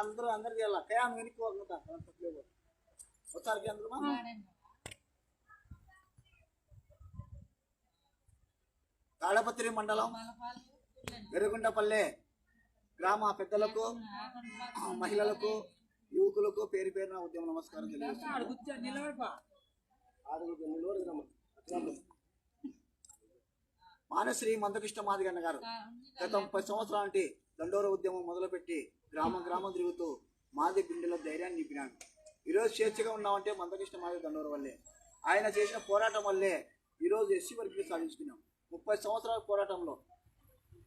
అందరూ అందరికి వెళ్ళా కయా వెనక్కి పోకుండా? తప్పలేదు ఒకసారి తాళపత్రి మండలం వెరుగుంటపల్లె గ్రామ పెద్దలకు మహిళలకు యువకులకు పేరు పేరున ఉద్యమ నమస్కారం తెలియజేస్తున్నాను. మానశ్రీ మందకృష్ణ మాదిగన్న గారు గత ముప్పై సంవత్సరాల నుండి దండోర ఉద్యమం మొదలుపెట్టి గ్రామం గ్రామం తిరుగుతూ మాది గుండెలో ధైర్యాన్ని నింపినాడు. ఈరోజు స్వేచ్ఛగా ఉన్నామంటే మందకృష్ణ మాదిగ దండోర వల్లే. ఆయన చేసిన పోరాటం వల్లే ఈరోజు ఎస్సీ వర్గీని సాధించుకున్నాం. ముప్పై సంవత్సరాల పోరాటంలో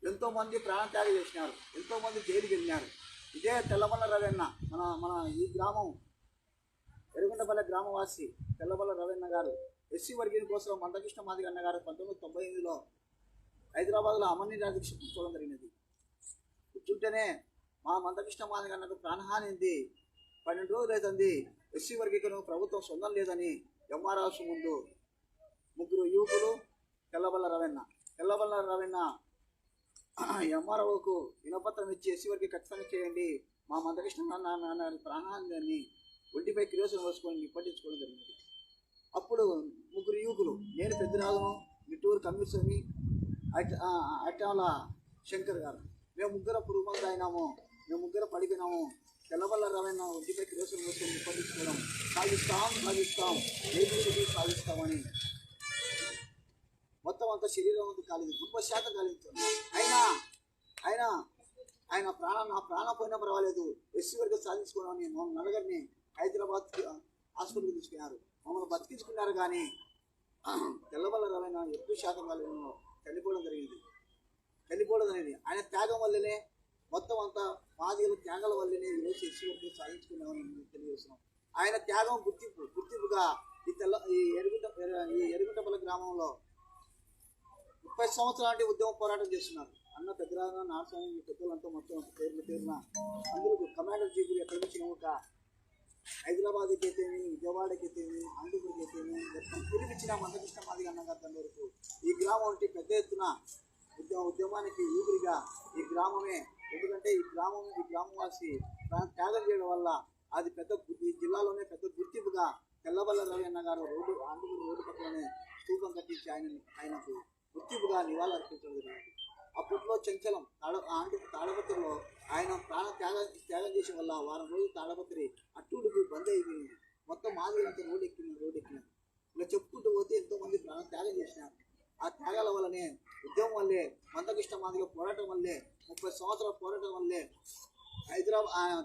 ఎంతోమంది ప్రాణత్యాగం చేసినారు. ఎంతోమంది జైలుకి వెళ్ళినారు. ఇదే తెల్లమల్ల రవెన్న మన మన ఈ గ్రామం ఎరుగుండపల్లె గ్రామవాసి తెల్లబల్ల రవెన్న గారు ఎస్సీ వర్గీయుల కోసం మందకృష్ణ మాదిగ అన్న గారు పంతొమ్మిది వందల తొంభై ఎనిమిదిలో హైదరాబాద్లో అమర్ని రాజదీక్ష కూర్చోవడం జరిగినది. కూర్చుంటేనే మా మందకృష్ణ మాది అన్నకు ప్రాణహాని ఉంది పన్నెండు రోజులు అవుతుంది. ఎస్సీ వర్గీకరణ ప్రభుత్వం సొంతం లేదని ఎంఆర్ఆర్స్ ముందు ముగ్గురు యువకులు తెల్లబల్ల రవెన్న తెల్లబల్ల రవెన్న ఎంఆర్ఓకు వినపత్రం ఇచ్చి ఎస్సీ వరకు ఖచ్చితంగా చేయండి. మా మందకృష్ణ నాన్న నాన్న ప్రాణాన్ని ఒంటిపై కిరోసిన్ వేసుకొని నిప్పటించుకోవడం జరిగింది. అప్పుడు ముగ్గురు యువకులు నేను పెద్దరాజును నిట్టూరు కమిషన్ని అట్టాల శంకర్ గారు. మేము ముగ్గురు అప్పుడు అయినాము. మేము ముగ్గురు పడిపోయినాము. తెల్లవల్ల రవైన ఒంటిపై కిరోసిన్ వేసుకొని నిప్పటించుకోవడం సాగిస్తాం సాగిస్తాం. ఏబిసిడి సాగిస్తామని. మొత్తం అంత శరీరం అంతా కాలేదు. ముప్పై శాతం కాలింది. అయినా అయినా ఆయన ప్రాణం నా ప్రాణం పోయినా పర్వాలేదు. ఎస్సీ వరకు సాధించుకోవడానికి మమ్మల్ని నలుగురిని హైదరాబాద్ హాస్పిటల్కి తీసుకున్నారు. మమ్మల్ని బతికించుకున్నారు కానీ తెల్లబల్ల రవైన ఎక్కువ శాతం కాలేదు. చనిపోవడం జరిగింది. చనిపోవడం ఆయన త్యాగం వల్లనే మొత్తం అంతా మాదిగల త్యాగాల వల్లనే ఈరోజు ఎస్సీ వరకు సాధించుకున్నామని తెలియజేస్తున్నాం. ఆయన త్యాగం గుర్తింపు గుర్తింపుగా ఈ తెల్ల ఈ ఎరుగుంట ఈ ఎరుగుంటపల్లి గ్రామంలో ముప్పై సంవత్సరాల నుండి ఉద్యమ పోరాటం చేస్తున్నారు. అన్న పెద్దరాజు నారస్వామి పెద్దలంతా మొత్తం పేర్లు పేరున అందరూ కమాండర్ జీపులు ఎక్కడి నుంచి ఒక హైదరాబాద్కి అయితేమి విజయవాడకి అయితేమి ఆంధ్రప్రదేశ్కి అయితేమి మొత్తం పిలిపించిన మందకృష్ణ మాదిగ అన్న గారి వరకు ఈ గ్రామం అంటే పెద్ద ఎత్తున ఉద్యమ ఉద్యమానికి ఊపిరిగా ఈ గ్రామమే ఎందుకంటే ఈ గ్రామం ఈ గ్రామవాసి ప్రాణ త్యాగం చేయడం వల్ల అది పెద్ద ఈ జిల్లాలోనే పెద్ద గుర్తింపుగా తెల్లబల్ల రవి అన్న గారు రోడ్డు ఆంధ్రప్రదేశ్ రోడ్డు పక్కనే స్థూపం కట్టించి ఆయన ఆయనకు గుర్తింపుగా నివాళులు అర్పించడం జరిగింది. అప్పట్లో చంచలం తాడ ఆంధ్ర తాడపత్రిలో ఆయన ప్రాణ త్యాగం త్యాగం చేసే వల్ల వారం రోజులు తాడపత్రి అట్టుడికి బంద్ అయిపోయింది. మొత్తం మాదిరినంతా రోడ్డు ఎక్కింది రోడ్డు ఎక్కినారు. ఇలా చెప్పుకుంటూ పోతే ఎంతోమంది ప్రాణ త్యాగం చేసినారు. ఆ త్యాగాల వల్లనే ఉద్యమం వల్లే మందకృష్ణ మాదిగా పోరాటం వల్లే ముప్పై సంవత్సరాల పోరాటం వల్లే హైదరాబాద్